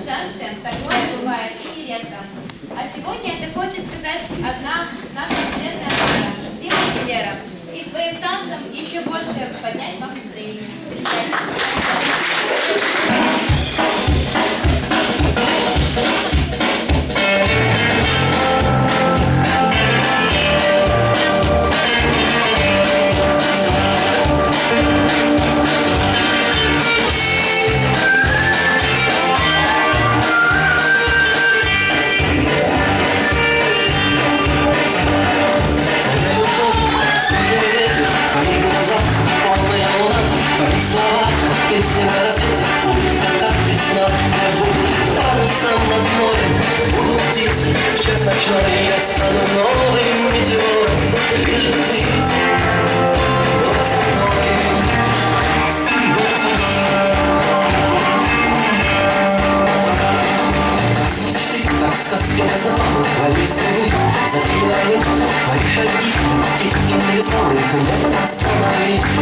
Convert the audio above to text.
с шансом, такое бывает и нередко. А сегодня это хочет сказать одна наша чудесная пара, Дима и Лера. И своим танцем еще больше поднять вам настроение. Встречайте. слова, песня на рассвете, будет как весна. Я буду париться над морем, буду птицей в час ночной, я стану новым метеором. Лишь бы ты была со мной. Была со Как сказки разного, твои сны Затмеваем твои шаги Тихим лесом их не остановить